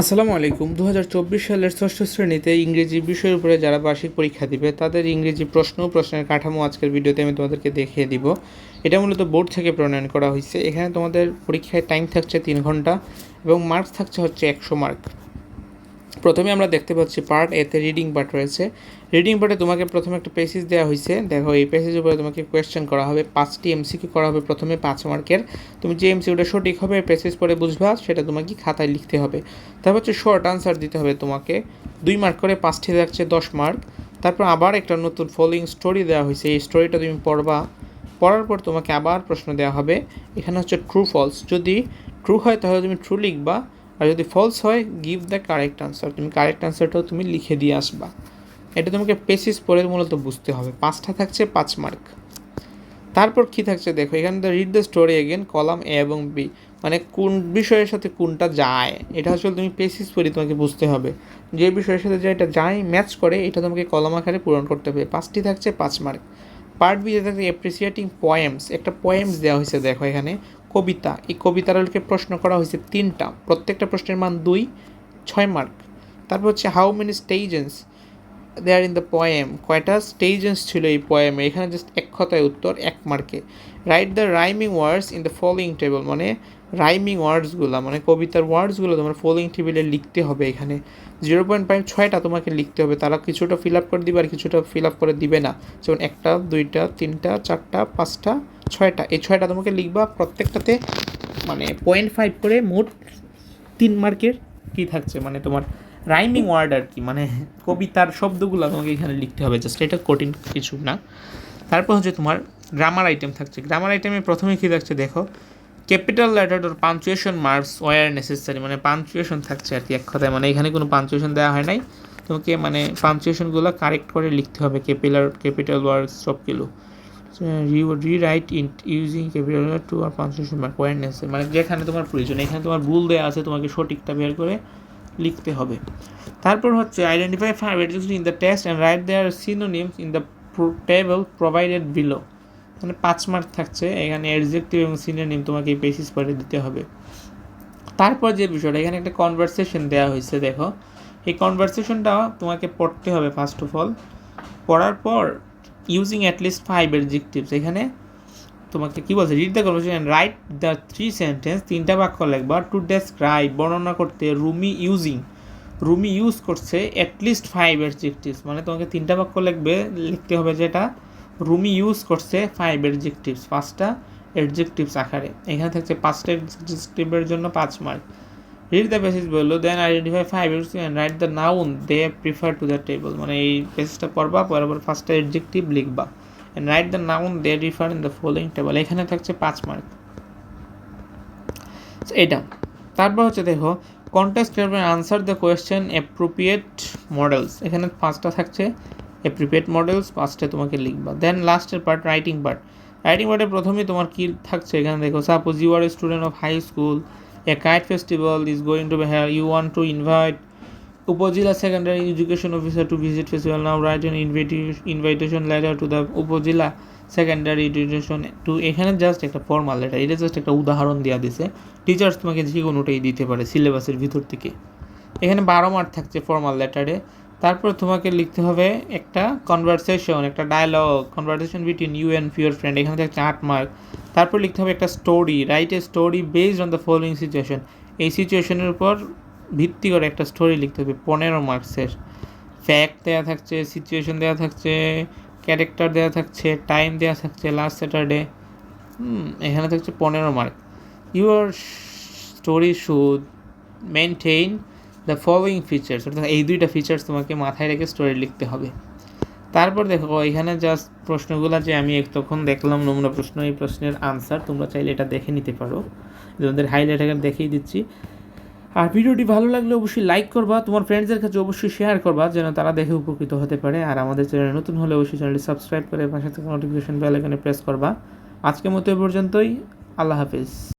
আসসালামু আলাইকুম। দু হাজার চব্বিশ সালের ষষ্ঠ শ্রেণীতে ইংরেজি বিষয়ের উপরে যারা বার্ষিক পরীক্ষা দিবে, তাদের ইংরেজি প্রশ্ন প্রশ্নের কাঠামো আজকের ভিডিওতে আমি তোমাদেরকে দেখিয়ে দিব। এটা মূলত বোর্ড থেকে প্রণয়ন করা হয়েছে। এখানে তোমাদের পরীক্ষায় টাইম থাকছে তিন ঘণ্টা এবং মার্কস থাকছে হচ্ছে একশো মার্ক। প্রথমে আমরা দেখতে পাচ্ছি পার্ট এতে রিডিং পার্ট রয়েছে। রিডিং পার্টে তোমাকে প্রথমে একটা পেসেজ দেওয়া হয়েছে দেখো, এই পেসেজের উপরে তোমাকে কোয়েশ্চেন করা হবে। পাঁচটি এমসিকিউ করা হবে প্রথমে পাঁচ মার্কের তুমি যে এমসিকিউটা সঠিক হবে পেসেজ পরে বুঝবা, সেটা তোমাকে খাতায় লিখতে হবে। তারপর হচ্ছে শর্ট আনসার দিতে হবে তোমাকে। দুই মার্ক করে পাঁচটি থাকছে দশ মার্ক তারপর আবার একটা নতুন ফলোইং স্টোরি দেওয়া হয়েছে এই স্টোরিটা তুমি পড়বা। পড়ার পর তোমাকে আবার প্রশ্ন দেওয়া হবে। এখানে হচ্ছে ট্রু ফলস যদি ট্রু হয়, তাহলে তুমি ট্রু লিখবা। আর যদি ফলস হয় গিভ দ্য কারেক্ট আনসার তুমি কারেক্ট আনসারটাও তুমি লিখে দিয়ে আসবা। এটা তোমাকে পেসিস পরে মূলত বুঝতে হবে। পাঁচটা থাকছে, পাঁচ মার্ক তারপর কি থাকছে দেখো, এখানে the read the story again column A এবং বি মানে কোন বিষয়ের সাথে কোনটা যায়? এটা আসলে তুমি পেসিস পরে তোমাকে বুঝতে হবে। যে বিষয়ের সাথে যে এটা যায় ম্যাচ করে, এটা তোমাকে কলম আকারে পূরণ করতে হবে। পাঁচটি থাকছে, পাঁচ মার্ক পার্ট বিতে থাকছে অ্যাপ্রিসিয়েটিং পয়েমস একটা পয়েমস দেওয়া হয়েছে দেখো এখানে। কবিতা। এই কবিতাগুলোকে প্রশ্ন করা হয়েছে তিনটা। প্রত্যেকটা প্রশ্নের মান দুই, ছয় মার্ক। তারপর হচ্ছে how many stanzas there in the poem কয়টা স্টেজেন্স ছিল এই পয়েমে এখানে জাস্ট এক কথায় উত্তর, এক মার্কে। Write the rhyming words in the following table মানে রাইমিং ওয়ার্ডসগুলো মানে কবিতার ওয়ার্ডসগুলো তোমার ফলোয়িং টেবিলে লিখতে হবে এখানে। জিরো পয়েন্ট ফাইভ ছয়টা তোমাকে লিখতে হবে। তারা কিছুটা ফিল আপ করে দিবে আর কিছুটা ফিল আপ করে দিবে না। যেমন একটা, দুইটা, তিনটা, চারটা, পাঁচটা ছয়টা, এই ছয়টা তোমাকে লিখবা প্রত্যেকটাতে মানে পয়েন্ট ফাইভ করে মোট তিন মার্কের কী থাকছে মানে তোমার রাইমিং ওয়ার্ড আর কি মানে কবিতার শব্দগুলো তোমাকে এখানে লিখতে হবে জাস্ট এটা কঠিন কিছু না। তারপর হচ্ছে তোমার গ্রামার আইটেম থাকছে গ্রামার আইটেমে প্রথমে কী থাকছে দেখো capital letter or punctuation marks where necessary মানে পাঞ্চুয়েশন থাকছে আর কি এক কথায় মানে এখানে কোনো পাঞ্চুয়েশন দেওয়া হয় নাই, তোমাকে মানে পাঞ্চুয়েশনগুলো কারেক্ট করে লিখতে হবে ক্যাপিটাল ক্যাপিটাল ওয়ার্ড সবগুলো। Rewrite in using capital to R punctuation mark where necessary মানে যেখানে তোমার প্রয়োজন, এখানে তোমার ভুল দেওয়া আছে, তোমাকে সঠিকটা বের করে লিখতে হবে। তারপর হচ্ছে identify five adjective in the text and write their synonyms in the table provided below মানে পাঁচ মার্ক থাকছে, এখানে অ্যাডজেক্টিভ এবং সিনোনিম তোমাকে এই বেসিস পরে দিতে হবে। তারপর যে বিষয়টা, এখানে একটা কনভারসেশন দেওয়া হয়েছে, দেখো। এই কনভারসেশনটা তোমাকে পড়তে হবে ফার্স্ট অফ অল পড়ার পর ইউজিং অ্যাটলিস্ট ফাইভ অ্যাডজেক্টিভস এখানে তোমাকে কি বলছে? Read the conversation write the three sentence তিনটা বাক্য লিখবা টু ডেসক্রাইব বর্ণনা করতে, রুমি ইউজিং রুমি ইউজ করছে অ্যাটলিস্ট ফাইভ অ্যাডজেক্টিভস মানে তোমাকে তিনটা বাক্য লিখবে, লিখতে হবে যেটা, রুমি ইউজ করছে ফাইভ অ্যাডজেক্টিভস পাঁচটা অ্যাডজেক্টিভস আকারে, এখানে থাকছে পাঁচটা অ্যাডজেক্টিভের জন্য পাঁচ মার্ক রিড দ্য পেসেজ বলল then identify five and write the noun they prefer to the table মানে এই পেসেজটা পড়বা পরে ফার্স্টটা অ্যাডজেক্টিভ লিখবা and write the noun they refer in the following table এখানে থাকছে পাঁচ মার্ক এটা তারপর হচ্ছে দেখো context answer the question appropriate modals এখানে পাঁচটা থাকছে অ্যাপ্রোপ্রিয়েট মডেলস পাঁচটা তোমাকে লিখবা। দেন লাস্টের পার্ট রাইটিং পার্ট রাইটিং পার্টে প্রথমেই তোমার কী থাকছে? এখানে দেখো suppose you are student of high school a kite festival is going to be held you want to invite Upazila secondary education officer to visit festival now write an invitation letter to the Upazila secondary education to এখানে just একটা formal letter এটা just একটা উদাহরণ দেওয়া দিছে। Teachers তোমাকে যে কোনোটাই দিতে পারে সিলেবাসের ভিতর থেকে। এখানে বারো মার্ক থাকছে ফর্মাল লেটারে তারপর তোমাকে লিখতে হবে একটা কনভারসেশন একটা dialogue conversation between you and your friend এখানে থাকছে আট মার্ক তারপর লিখতে হবে একটা story write a story based on the following situation এই সিচুয়েশনের উপর ভিত্তি করে একটা স্টোরি লিখতে হবে, পনেরো মার্কসের ফ্যাক্ট দেওয়া থাকছে সিচুয়েশন দেওয়া থাকছে ক্যারেক্টার দেওয়া থাকছে টাইম দেওয়া থাকছে লাস্ট স্যাটারডে এখানে থাকছে পনেরো mark your story should maintain the following features অর্থাৎ এই দুইটা ফিচার্স তোমাকে মাথায় রেখে স্টোরি লিখতে হবে। তারপর দেখো, এখানে জাস্ট প্রশ্নগুলো যে আমি তখন দেখলাম নমুনা প্রশ্ন, এই প্রশ্নের আনসার তোমরা চাইলে এটা দেখে নিতে পারো। তোমাদের হাইলাইট এখানে দেখিয়ে দিচ্ছি। আর ভিডিওটি ভালো লাগলে অবশ্যই লাইক করবা, তোমার ফ্রেন্ডসদের কাছে অবশ্যই শেয়ার করবা, যেন তারা দেখে উপকৃত হতে পারে। আর আমাদের চ্যানেলে নতুন হলে অবশ্যই চ্যানেলটি সাবস্ক্রাইব করে পাশে থেকে নোটিফিকেশন বেল এখানে প্রেস করবা। আজকের মতো এ পর্যন্তই, আল্লাহ হাফিজ।